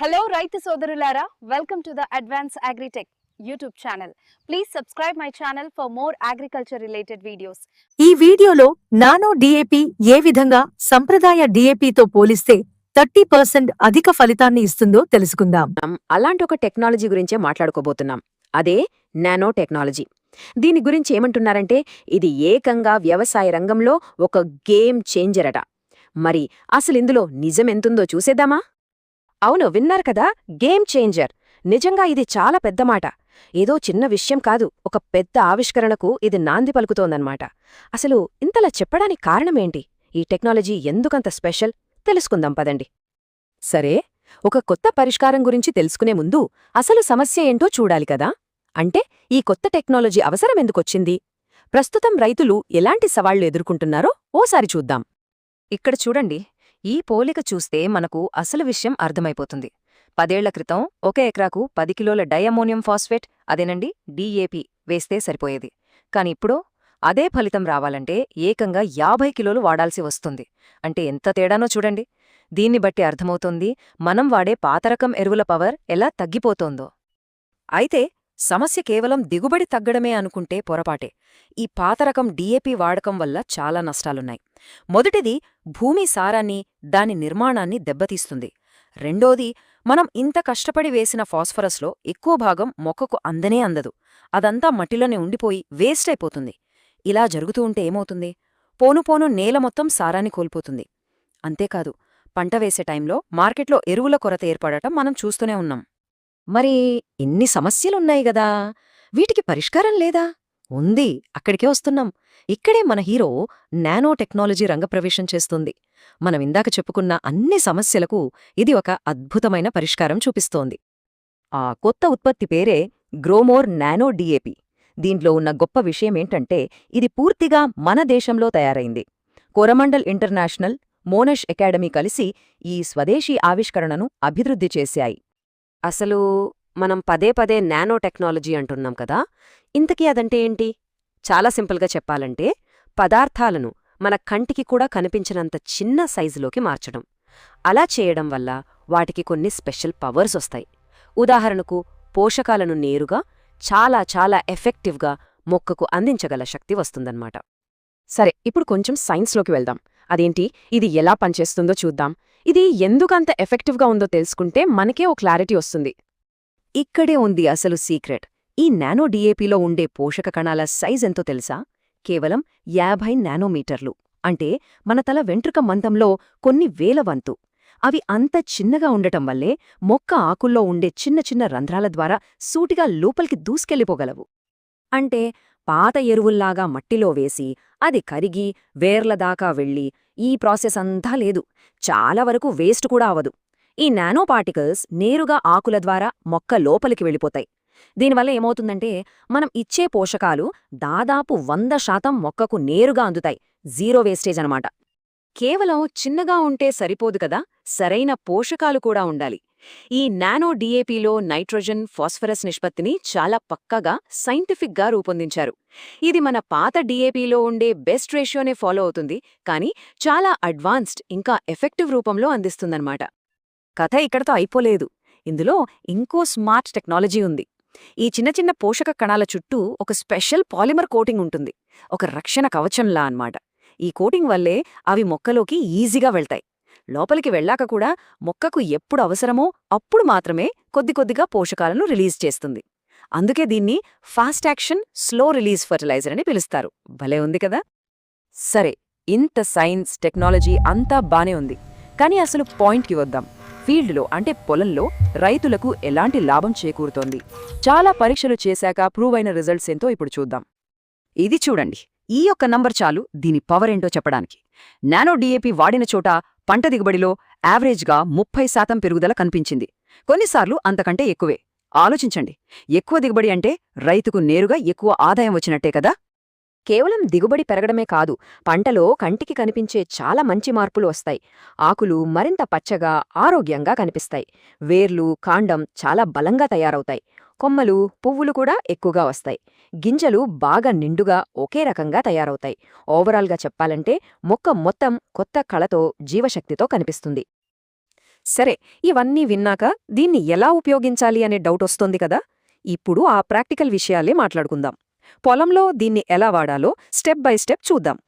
Hello రైతు సోదరులారా welcome to the advance agritech YouTube channel please subscribe my channel for more agriculture related videos ఈ వీడియోలో nano DAP ఏ విధంగా సంప్రదాయ డిఏపితో పోలిస్తే థర్టీ పర్సెంట్ అధిక ఫలితాన్ని ఇస్తుందో తెలుసుకుందాం. అలాంటి ఒక టెక్నాలజీ గురించే మాట్లాడుకోబోతున్నాం. అదే నానో టెక్నాలజీ. దీని గురించి ఏమంటున్నారంటే ఇది ఏకంగా వ్యవసాయ రంగంలో ఒక గేమ్ చేంజర్ అట. మరి అసలు ఇందులో నిజమెంతుందో చూసేద్దామా? అవును విన్నారు కదా? Game changer. నిజంగా ఇది చాలా పెద్ద మాట. ఏదో చిన్న విషయం కాదు ఒక పెద్ద ఆవిష్కరణకు ఇది నాంది పలుకుతోందన్నమాట. అసలు ఇంతలా చెప్పడానికి కారణమేంటి? ఈ టెక్నాలజీ ఎందుకంత స్పెషల్? తెలుసుకుందాం పదండి. సరే ఒక కొత్త పరిష్కారం గురించి తెలుసుకునే ముందు అసలు సమస్య ఏంటో చూడాలి కదా? అంటే ఈ కొత్త టెక్నాలజీ అవసరం ఎందుకొచ్చింది? ప్రస్తుతం రైతులు ఎలాంటి సవాళ్ళు ఎదుర్కొంటున్నారో ఓసారి చూద్దాం. ఇక్కడ చూడండి ఈ పోలిక చూస్తే మనకు అసలు విషయం అర్థమైపోతుంది. పదేళ్ళ క్రితం ఒక ఎకరాకు పది కిలోల డయమోనియం ఫాస్ఫేట్ అదేనండి డీఏపీ వేస్తే సరిపోయేది. కాని ఇప్పుడు అదే ఫలితం రావాలంటే ఏకంగా యాభై కిలోలు వాడాల్సి వస్తుంది. అంటే ఎంత తేడానో చూడండి. దీన్ని బట్టి అర్థమవుతోంది మనం వాడే పాతరకం ఎరువుల పవర్ ఎలా తగ్గిపోతోందో. అయితే సమస్య కేవలం దిగుబడి తగ్గడమే అనుకుంటే పొరపాటే. ఈ పాతరకం డీఏపీ వాడకం వల్ల చాలా నష్టాలున్నాయి. మొదటిది భూమి సారాన్ని దాని నిర్మాణాన్ని దెబ్బతీస్తుంది. రెండోది మనం ఇంత కష్టపడి వేసిన ఫాస్ఫరస్లో ఎక్కువ భాగం మొక్కకు అందనే అందదు. అదంతా మట్టిలోనే ఉండిపోయి వేస్ట్ అయిపోతుంది. ఇలా జరుగుతూ ఉంటే ఏమవుతుంది? పోను పోను నేల మొత్తం సారాన్ని కోల్పోతుంది. అంతేకాదు పంట వేసే టైంలో మార్కెట్లో ఎరువుల కొరత ఏర్పడటం మనం చూస్తూనే ఉన్నాం. మరి ఇన్ని సమస్యలున్నాయి గదా! వీటికి పరిష్కారం లేదా? ఉంది అక్కడికే వస్తున్నాం. ఇక్కడే మన హీరో నానో టెక్నాలజీ రంగప్రవేశం చేస్తుంది. మనం ఇందాక చెప్పుకున్న అన్ని సమస్యలకు ఇది ఒక అద్భుతమైన పరిష్కారం చూపిస్తోంది. ఆ కొత్త ఉత్పత్తి పేరే గ్రోమోర్ నానో డిఏపి. దీంట్లో ఉన్న గొప్ప విషయమేంటంటే ఇది పూర్తిగా మన దేశంలో తయారైంది. కోరమండల్ ఇంటర్నేషనల్ మోనష్ అకాడమీ కలిసి ఈ స్వదేశీ ఆవిష్కరణను అభివృద్ధి చేశాయి. అసలు మనం పదే పదే నానో టెక్నాలజీ అంటున్నాం కదా ఇంతకీ అదంటే ఏంటి? చాలా సింపుల్గా చెప్పాలంటే పదార్థాలను మన కంటికి కూడా కనిపించినంత చిన్న సైజులోకి మార్చడం. అలా చేయడం వల్ల వాటికి కొన్ని స్పెషల్ పవర్స్ వస్తాయి. ఉదాహరణకు పోషకాలను నేరుగా చాలా చాలా ఎఫెక్టివ్గా మొక్కకు అందించగల శక్తి వస్తుందన్నమాట. సరే ఇప్పుడు కొంచెం సైన్స్లోకి వెళ్దాం. అదేంటి? ఇది ఎలా పనిచేస్తుందో చూద్దాం. ఇది ఎందుకంత ఎఫెక్టివ్గా ఉందో తెలుసుకుంటే మనకే ఓ క్లారిటీ వస్తుంది. ఇక్కడే ఉంది అసలు సీక్రెట్. ఈ నానో డిఏపిలో ఉండే పోషక కణాల సైజ్ ఎంతో తెలుసా? కేవలం యాభై నానోమీటర్లు. అంటే మన తల వెంట్రుక మందంలో కొన్ని వేల వంతు. అవి అంత చిన్నగా ఉండటం వల్లే మొక్క ఆకుల్లో ఉండే చిన్న చిన్న రంధ్రాల ద్వారా సూటిగా లోపలికి దూసుకెళ్ళిపోగలవు. అంటే పాత ఎరువుల్లాగా మట్టిలో వేసి అది కరిగి వేర్ల దాకా వెళ్ళి ఈ ప్రాసెస్ అంతా లేదు. చాలా వరకు వేస్ట్ కూడా అవదు ఈ నానో పార్టికల్స్ నేరుగా ఆకుల ద్వారా మొక్క లోపలికి వెళ్ళిపోతాయి. దీనివల్ల ఏమవుతుందంటే మనం ఇచ్చే పోషకాలు దాదాపు వంద శాతం మొక్కకు నేరుగా అందుతాయి. జీరో వేస్టేజ్ అనమాట కేవలం చిన్నగా ఉంటే సరిపోదు కదా సరైన పోషకాలు కూడా ఉండాలి. ఈ నానో డిఏపిలో నైట్రోజన్ ఫాస్ఫరస్ నిష్పత్తిని చాలా పక్కగా సైంటిఫిక్గా రూపొందించారు. ఇది మన పాత డిఏపిలో ఉండే బెస్ట్ రేషియోనే ఫాలో అవుతుంది కానీ చాలా అడ్వాన్స్డ్ ఇంకా ఎఫెక్టివ్ రూపంలో అందిస్తుందన్నమాట. కథ ఇక్కడతో అయిపోలేదు. ఇందులో ఇంకో స్మార్ట్ టెక్నాలజీ ఉంది. ఈ చిన్న చిన్న పోషక కణాల చుట్టూ ఒక స్పెషల్ పాలిమర్ కోటింగ్ ఉంటుంది. ఒక రక్షణ కవచంలా అన్నమాట. ఈ కోటింగ్ వల్లే అవి మొక్కలోకి ఈజీగా వెళ్తాయి. లోపలికి వెళ్ళాక కూడా మొక్కకు ఎప్పుడు అవసరమో అప్పుడు మాత్రమే కొద్ది కొద్దిగా పోషకాలను రిలీజ్ చేస్తుంది. అందుకే దీన్ని fast action slow release fertilizer అని పిలుస్తారు. భలే ఉంది కదా? సరే ఇంత సైన్స్ టెక్నాలజీ అంతా బానే ఉంది. కానీ అసలు పాయింట్కి వద్దాం. ఫీల్డ్లో అంటే పొలంలో రైతులకు ఎలాంటి లాభం చేకూరుతోంది? చాలా పరీక్షలు చేశాక ప్రూవ్ అయిన రిజల్ట్స్ ఏంతో ఇప్పుడు చూద్దాం. ఇది చూడండి. ఈ యొక్క నంబర్ చాలు దీని పవర్ ఏంటో చెప్పడానికి. నానో డీఏపీ వాడిన చోట పంట దిగుబడిలో యావరేజ్గా ముప్పై శాతం పెరుగుదల కనిపించింది. కొన్నిసార్లు అంతకంటే ఎక్కువే. ఆలోచించండి. ఎక్కువ దిగుబడి అంటే రైతుకు నేరుగా ఎక్కువ ఆదాయం వచ్చినట్టే కదా? కేవలం దిగుబడి పెరగడమే కాదు పంటలో కంటికి కనిపించే చాలా మంచి మార్పులు వస్తాయి. ఆకులు మరింత పచ్చగా ఆరోగ్యంగా కనిపిస్తాయి. వేర్లు కాండం చాలా బలంగా తయారవుతాయి. కొమ్మలు పువ్వులు కూడా ఎక్కువగా వస్తాయి. గింజలు బాగా నిండుగా ఒకే రకంగా తయారవుతాయి. ఓవరాల్గా చెప్పాలంటే మొక్క మొత్తం కొత్త కళతో జీవశక్తితో కనిపిస్తుంది. సరే ఇవన్నీ విన్నాక దీన్ని ఎలా ఉపయోగించాలి అనే డౌట్ వస్తోంది కదా? ఇప్పుడు ఆ ప్రాక్టికల్ విషయాలే మాట్లాడుకుందాం. పొలంలో దీన్ని ఎలా వాడాలో స్టెప్ బై స్టెప్ చూద్దాం.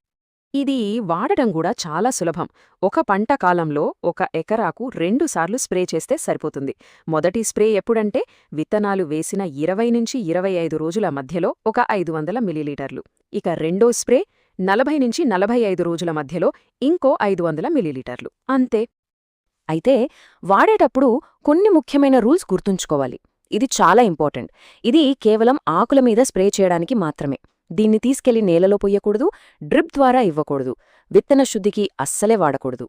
ఇది వాడటం కూడా చాలా సులభం. ఒక పంట కాలంలో ఒక ఎకరాకు రెండుసార్లు స్ప్రే చేస్తే సరిపోతుంది. మొదటి స్ప్రే ఎప్పుడంటే విత్తనాలు వేసిన ఇరవై నుంచి ఇరవై ఐదు రోజుల మధ్యలో ఒక ఐదు వందల మిలీలీటర్లు. ఇక రెండో స్ప్రే నలభై నుంచి నలభై ఐదు రోజుల మధ్యలో ఇంకో ఐదు వందల మిలీలీటర్లు. అంతే. అయితే వాడేటప్పుడు కొన్ని ముఖ్యమైన రూల్స్ గుర్తుంచుకోవాలి. ఇది చాలా ఇంపార్టెంట్. ఇది కేవలం ఆకుల మీద స్ప్రే చేయడానికి మాత్రమే. దీన్ని తీసుకెళ్ళి నేలలో పొయ్యకూడదు డ్రిప్ ద్వారా ఇవ్వకూడదు. విత్తన శుద్ధికి అస్సలే వాడకూడదు.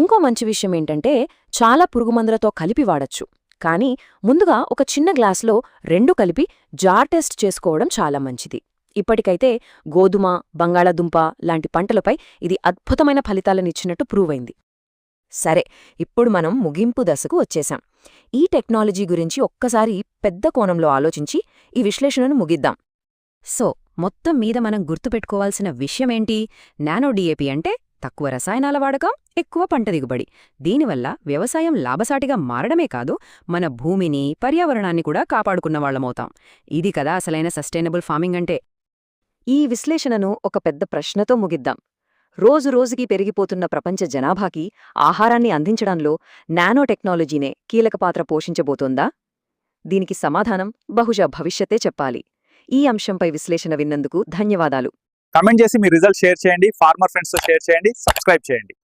ఇంకో మంచి విషయం ఏంటంటే చాలా పురుగుమందులతో కలిపి వాడచ్చు. కానీ ముందుగా ఒక చిన్న గ్లాసులో రెండు కలిపి జార్ టెస్ట్ చేసుకోవడం చాలా మంచిది. ఇప్పటికైతే గోధుమ బంగాళాదుంప లాంటి పంటలపై ఇది అద్భుతమైన ఫలితాలనిచ్చినట్టు ప్రూవ్ అయింది. సరే ఇప్పుడు మనం ముగింపు దశకు వచ్చేశాం. ఈ టెక్నాలజీ గురించి ఒక్కసారి పెద్ద కోణంలో ఆలోచించి ఈ విశ్లేషణను ముగిద్దాం. సో మొత్తం మీద మనం గుర్తుపెట్టుకోవాల్సిన విషయమేంటి? నానో డిఏపి అంటే తక్కువ రసాయనాల వాడకం ఎక్కువ పంట దిగుబడి. దీనివల్ల వ్యవసాయం లాభసాటిగా మారడమే కాదు మన భూమిని పర్యావరణాన్ని కూడా కాపాడుకున్నవాళ్ళమవుతాం ఇది కదా అసలైన సస్టైనబుల్ ఫార్మింగ్ అంటే. ఈ విశ్లేషణను ఒక పెద్ద ప్రశ్నతో ముగిద్దాం. రోజురోజుకి పెరిగిపోతున్న ప్రపంచ జనాభాకి ఆహారాన్ని అందించడంలో నానో టెక్నాలజీనే కీలక పాత్ర పోషించబోతోందా? దీనికి సమాధానం బహుశా భవిష్యత్తే చెప్పాలి. ఈ అంశంపై విశ్లేషణ విన్నందుకు ధన్యవాదాలు. కమెంట్ చేసి మీ రిజల్ట్ షేర్ చేయండి ఫార్మర్ ఫ్రెండ్స్తో షేర్ చేయండి సబ్స్క్రైబ్ చేయండి.